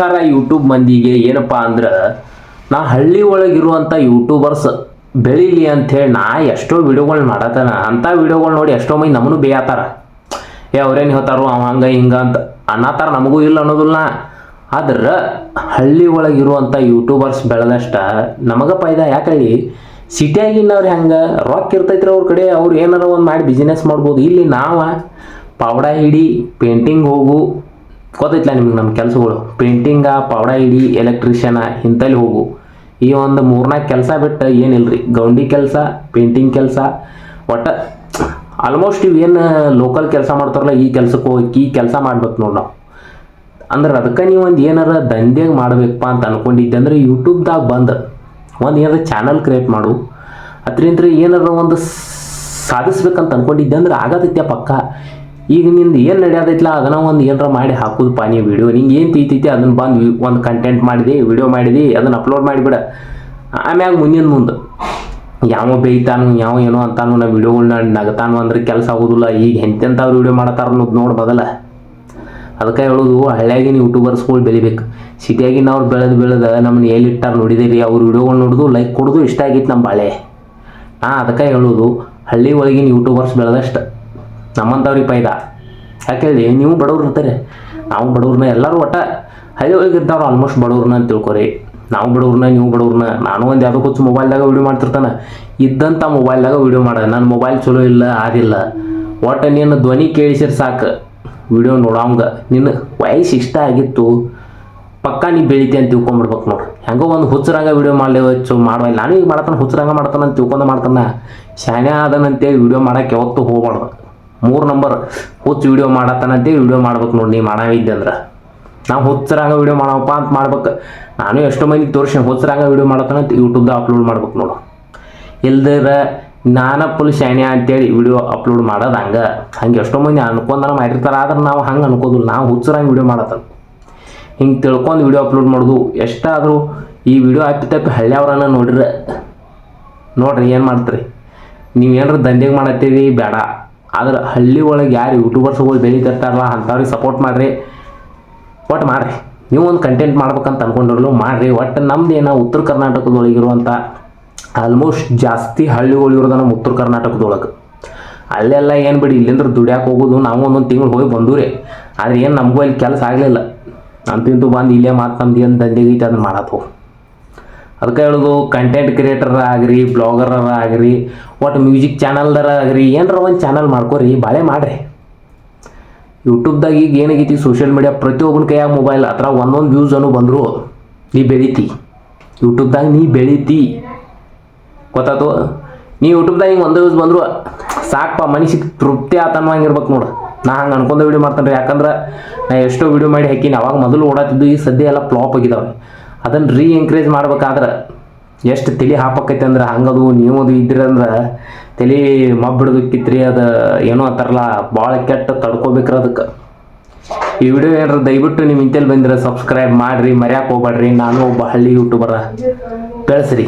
ಥರ ಯೂಟ್ಯೂಬ್ ಮಂದಿಗೆ ಏನಪ್ಪ ಅಂದ್ರೆ, ನಾ ಹಳ್ಳಿ ಒಳಗಿರುವಂಥ ಯೂಟ್ಯೂಬರ್ಸ್ ಬೆಳೀಲಿ ಅಂಥೇಳಿ ನಾ ಎಷ್ಟೋ ವಿಡಿಯೋಗಳು ಮಾಡತ್ತಾನ ಅಂಥ ವಿಡಿಯೋಗಳು ನೋಡಿ ಎಷ್ಟೋ ಮಂದಿ ನಮ್ಮನ್ನು ಬೇಯತ್ತಾರ ಏ, ಅವ್ರೇನು ಹೇಳ್ತಾರೋ, ಅವ ಹಂಗೆ, ಹಿಂಗೆ ಅಂತ ಅನ್ನತ್ತಾರ ನಮಗೂ ಇಲ್ಲ ಅನ್ನೋದಿಲ್ಲ ಆದ್ರೆ ಹಳ್ಳಿ ಒಳಗಿರುವಂಥ ಯೂಟ್ಯೂಬರ್ಸ್ ಬೆಳೆದಷ್ಟ ನಮಗೆ ಫೈದಾ ಯಾಕಳಿ ಸಿಟಿಯಾಗಿನವ್ರು ಹೆಂಗೆ ರೊಕ್ಕ ಇರ್ತೈತ್ರಿ ಅವ್ರ ಕಡೆ, ಅವ್ರು ಏನಾರ ಒಂದು ಮಾಡಿ ಬಿಸ್ನೆಸ್ ಮಾಡ್ಬೋದು. ಇಲ್ಲಿ ನಾವು, ಪಾವಡ ಹಿಡಿ ಪೇಂಟಿಂಗ್ ಹೋಗು ಗೊತ್ತೈತ್ಲ ನಿಮ್ಗೆ ನಮ್ಮ ಕೆಲಸಗಳು? ಪೇಂಟಿಂಗ ಪಾವಡ ಇಡಿ ಎಲೆಕ್ಟ್ರಿಷಿಯನ ಇಂಥಲ್ಲಿ ಹೋಗು. ಈ ಒಂದು ಮೂರ್ನಾಲ್ಕು ಕೆಲಸ ಬಿಟ್ಟು ಏನಿಲ್ಲ ರೀ ಗೌಂಡಿ ಕೆಲಸ ಪೇಂಟಿಂಗ್ ಕೆಲಸ. ಒಟ್ಟು ಆಲ್ಮೋಸ್ಟ್ ಇವೇನು ಲೋಕಲ್ ಕೆಲಸ ಮಾಡ್ತಾರಲ್ಲ, ಈ ಕೆಲ್ಸಕ್ಕೆ ಹೋಗಿ, ಈ ಕೆಲಸ ಮಾಡ್ಬೇಕು ನೋಡಿ ನಾವು. ಅಂದ್ರೆ ಅದಕ್ಕೆ ನೀವು ಒಂದು ಏನಾರ ದಂಧೆಗೆ ಮಾಡಬೇಕಪ್ಪ ಅಂತ ಅನ್ಕೊಂಡಿದ್ದೆ. ಅಂದ್ರೆ ಯೂಟ್ಯೂಬ್ದಾಗ ಬಂದು ಒಂದು ಏನಾರ ಚಾನಲ್ ಕ್ರಿಯೇಟ್ ಮಾಡು. ಅದರಿಂದ ಏನಾರ ಒಂದು ಸಾಧಿಸ್ಬೇಕಂತ ಅನ್ಕೊಂಡಿದ್ದೆ. ಅಂದ್ರೆ ಆಗತೈತೆ ಪಕ್ಕ. ಈಗ ನಿಂದು ಏನು ನಡೆಯೋದೈತ್ಲ? ಅದನ್ನ ಒಂದು ಏನರ ಮಾಡಿ ಹಾಕೋದು ಪಾನಿ ವಿಡಿಯೋ ನಿಂಗೆ ಏನು ತೀತೈತಿ ಅದನ್ನ ಬಂದು ಒಂದು ಕಂಟೆಂಟ್ ಮಾಡಿದೆ ವಿಡಿಯೋ ಮಾಡಿದೆ, ಅದನ್ನ ಅಪ್ಲೋಡ್ ಮಾಡಿಬಿಡ. ಆಮ್ಯಾಗ ಮುಂದಿನ ಮುಂದೆ ಯಾವ ಬೇಯ್ತಾನು, ಯಾವ ಏನೋ ಅಂತಾನು ನಾ ವೀಡಿಯೋಗಳನ್ನ ನಗತಾನು ಅಂದ್ರೆ ಕೆಲಸ ಆಗೋದಿಲ್ಲ. ಈಗ ಎಂತೆಂಥವ್ರು ವಿಡಿಯೋ ಮಾಡತ್ತಾರ ಅನ್ನೋದು ನೋಡಿ ಬದಲ ಅದಕ್ಕೆ ಹೇಳೋದು, ಹಳ್ಳಿಯಾಗಿನ ಯೂಟ್ಯೂಬರ್ಸ್ಗಳು ಬೆಳಿಬೇಕು. ಸಿಟಿಯಾಗಿನ ಅವ್ರು ಬೆಳೆದು ಬೆಳೆದ ನಮ್ಮನ್ನ ಎಲ್ಲಿ ಇಟ್ಟಾರ ನೋಡಿದಿರಿ, ಅವ್ರ ವೀಡಿಯೋಗಳು ನೋಡೋದು ಲೈಕ್ ಕೊಡೋದು ಇಷ್ಟ ಆಗಿತ್ತು ನಮ್ಮ ಬಾಳೆ. ಹಾಂ ಅದಕ್ಕೆ ಹೇಳೋದು, ಹಳ್ಳಿ ಒಳಗಿನ ಯೂಟ್ಯೂಬರ್ಸ್ ಬೆಳೆದಷ್ಟು ನಮ್ಮಂಥವ್ರಿಗೆ ಪೈದ. ಯಾಕೆ ಹೇಳಿ, ನೀವು ಬಡವ್ರು ಇರ್ತಾರೆ ನಾವು ಬಡವ್ರನ್ನ ಎಲ್ಲರೂ ಒಟ್ಟ ಹಳ್ಳಿ ಒಳಗೆ ಇರ್ತಾವ್ರು ಆಲ್ಮೋಸ್ಟ್ ಬಡವ್ರನ್ನ ಅಂತ ತಿಳ್ಕೊರಿ. ನಾವು ಬಡವ್ರನ್ನ ನೀವು ಬಡವ್ರನ್ನ ನಾನು ಒಂದು ಯಾವುದೋ ಕೊಚ್ಚು ಮೊಬೈಲ್ದಾಗ ವೀಡಿಯೋ ಮಾಡ್ತಿರ್ತಾನೆ. ಇದ್ದಂಥ ಮೊಬೈಲ್ದಾಗ ವಿಡಿಯೋ ಮಾಡ. ನನ್ನ ಮೊಬೈಲ್ ಚಲೋ ಇಲ್ಲ ಆದಿಲ್ಲ ಒಟ್ಟು ನಿನ್ನ ಧ್ವನಿ ಕೇಳಿಸಿರ್ ಸಾಕು. ವಿಡಿಯೋ ನೋಡೋಂಗ ನಿನ್ನ ವಯಸ್ಸು ಇಷ್ಟ ಆಗಿತ್ತು. ಪಕ್ಕ ನೀ ಬೆಳಿತಿ ಅಂತ ತಿಳ್ಕೊಂಬಿಡ್ಬೇಕು ನೋಡು. ಹೆಂಗೋ ಒಂದು ಹುಚ್ಚರಂಗ ವೀಡಿಯೋ ಮಾಡಲಿ ಚೊ ಮಾಡುವ ನಾನು ಈಗ ಮಾಡ್ತಾನೆ, ಹುಚ್ಚರಂಗ ಮಾಡ್ತಾನೆ ಅಂತ ತಿಳ್ಕೊಂಡು ಮಾಡ್ತಾನೆ. ಶಾನೆ ಅದನಂತೇಳಿ ವಿಡಿಯೋ ಮಾಡೋಕ್ಕೆ ಯಾವತ್ತೂ ಹೋಗ್ಬಾರ್ದು. ಮೂರು ನಂಬರ್ ಹುಚ್ಚು ವಿಡಿಯೋ ಮಾಡತ್ತಾನಂತೆ ವಿಡಿಯೋ ಮಾಡ್ಬೇಕು ನೋಡಿ ನೀ ಮಾಡಾವಿದ್ದೆ ಅಂದ್ರೆ. ನಾವು ಹುಚ್ಚರಾಗ ವೀಡಿಯೋ ಮಾಡಪ್ಪ ಅಂತ ಮಾಡ್ಬೇಕು. ನಾನು ಎಷ್ಟೋ ಮಂದಿ ತೋರಿಸಿ ಹುಚ್ಚರಾಗ ವಿಡಿಯೋ ಮಾಡತ್ತಾನ ಅಂತ ಯೂಟ್ಯೂಬ್ದಾಗ ಅಪ್ಲೋಡ್ ಮಾಡ್ಬೇಕು ನೋಡು. ಇಲ್ದಿರ ನಾನ ಫುಲ್ ಶಾಣೆ ಅಂತೇಳಿ ವಿಡಿಯೋ ಅಪ್ಲೋಡ್ ಮಾಡೋದು ಹಂಗೆ. ಹಂಗೆ ಎಷ್ಟೋ ಮಂದಿ ಅನ್ಕೊಂಡನ ಮಾಡಿರ್ತಾರೆ, ಆದ್ರೆ ನಾವು ಹಂಗೆ ಅನ್ಕೋದಿಲ್ಲ. ನಾವು ಹುಚ್ಚರಂಗೆ ವಿಡಿಯೋ ಮಾಡತ್ತಲ್ಲ ಹಿಂಗೆ ತಿಳ್ಕೊಂಡು ವಿಡಿಯೋ ಅಪ್ಲೋಡ್ ಮಾಡೋದು ಎಷ್ಟಾದರೂ ಈ ವಿಡಿಯೋ ಹತ್ತಿ ತಪ್ಪಿ ಹಳ್ಳಿಯವ್ರನ್ನ ನೋಡ್ರಿ. ನೋಡ್ರಿ ಏನು ಮಾಡ್ತೀರಿ? ನೀವು ಏನಾರ ದಂಧೆಗೆ ಮಾಡತ್ತೀರಿ? ಬೇಡ. ಆದ್ರೆ ಹಳ್ಳಿ ಒಳಗೆ ಯಾರು ಯೂಟ್ಯೂಬರ್ಸ್ಗಳು ಬೆಳೀತಿರ್ತಾರಲ್ಲ ಅಂಥವ್ರಿಗೆ ಸಪೋರ್ಟ್ ಮಾಡಿರಿ. ಒಟ್ಟು ಮಾಡ್ರಿ. ನೀವು ಒಂದು ಕಂಟೆಂಟ್ ಮಾಡ್ಬೇಕಂತ ಅನ್ಕೊಂಡಿರಲು ಮಾಡ್ರಿ. ಒಟ್ಟು ನಮ್ದು ಏನೋ ಉತ್ತರ ಕರ್ನಾಟಕದೊಳಗಿರುವಂಥ ಆಲ್ಮೋಸ್ಟ್ ಜಾಸ್ತಿ ಹಳ್ಳಿಗಳು ಇರೋದು ನಮ್ಮ ಉತ್ತರ ಕರ್ನಾಟಕದೊಳಗೆ. ಅಲ್ಲೆಲ್ಲ ಏನು ಬಿಡಿ ಇಲ್ಲಿಂದ ದುಡ್ಯಾಕೆ ಹೋಗೋದು, ನಾವು ಒಂದೊಂದು ತಿಂಗಳು ಹೋಗಿ ಬಂದೂರಿ. ಆದರೆ ಏನು ನಮಗೂ ಇಲ್ಲಿ ಕೆಲಸ ಆಗಲಿಲ್ಲ. ಅಂತಂತೂ ಬಂದು ಇಲ್ಲೇ ಮಾತು ನಮ್ದು ಏನು ದಂಧೆಗೈತೆ ಅದನ್ನು ಅದನ್ನ ಮಾಡತ್ತು ಅದಕ್ಕೆ ಹೇಳೋದು ಕಂಟೆಂಟ್ ಕ್ರಿಯೇಟರ್ ಆಗಿರಿ ಬ್ಲಾಗರ್ ಆಗ್ರಿ ಒಟ್ಟು ಮ್ಯೂಸಿಕ್ ಚಾನಲ್ದರ ಆಗಿರಿ, ಏನಾರ ಒಂದು ಚಾನಲ್ ಮಾಡ್ಕೊರಿ, ಬಾಳೆ ಮಾಡ್ರಿ. ಯೂಟ್ಯೂಬ್ದಾಗ ಈಗ ಏನಾಗೈತಿ ಸೋಷಿಯಲ್ ಮೀಡಿಯಾ ಪ್ರತಿಯೊಬ್ಬನ ಕೈಯಾಗ ಮೊಬೈಲ್ ಹತ್ರ ಒಂದೊಂದು ವ್ಯೂಸ್ ಅನ್ನು ಬಂದರು, ನೀ ಬೆಳಿತಿ. ಯೂಟ್ಯೂಬ್ದಾಗ ನೀ ಬೆಳಿತಿ. ಗೊತ್ತಾಯ್ತು ನೀ ಯೂಟ್ಯೂಬ್ದಾಗ ಹಿಂಗೆ ಒಂದೇ ವ್ಯೂಸ್ ಬಂದ್ರು ಸಾಕಪ್ಪ ಮನುಷ್ಯಕ್ಕೆ ತೃಪ್ತಿ ಆತನ್ವಂಗಿರ್ಬೇಕು ನೋಡು. ನಾ ಹಂಗೆ ಅನ್ಕೊಂಡ ವಿಡಿಯೋ ಮಾಡ್ತಾನೆ ಯಾಕಂದ್ರೆ ನಾ ಎಷ್ಟೋ ವಿಡಿಯೋ ಮಾಡಿ ಹಾಕಿನಿ, ಅವಾಗ ಮೊದಲು ಓಡಾತಿದ್ದು ಈ ಸದ್ಯ ಎಲ್ಲ ಫ್ಲಾಪ್ ಆಗಿದಾವೆ ಅದನ್ನು ರೀ ಎಂಕರೇಜ್ ಮಾಡ್ಬೇಕಾದ್ರೆ ಎಷ್ಟು ತಲೆ ಹಾಪಕ್ಕೈತೆ ಅಂದ್ರೆ ಹಂಗದು ನೀವು ಅದು ಇದ್ರಂದ್ರೆ ತಲೆ ಮಬ್ಬಿಡ್ಬೇಕಿತ್ರಿ ಅದು ಏನೋ ಅಂತಾರಲ್ಲ ಭಾಳ ಕೆಟ್ಟ ತಡ್ಕೋಬೇಕ್ರಿ ಅದಕ್ಕೆ. ಈ ವಿಡಿಯೋ ಏನಾರ ದಯವಿಟ್ಟು ನಿಮ್ಮ ಇಂತಲ್ಲಿ ಬಂದ್ರೆ ಸಬ್ಸ್ಕ್ರೈಬ್ ಮಾಡಿರಿ ಮರ್ಯಾಕೆ ಹೋಗ್ಬೇಡ್ರಿ ನಾನು ಒಬ್ಬ ಹಳ್ಳಿ ಯೂಟ್ಯೂಬರ ಬೆಳೆಸ್ರಿ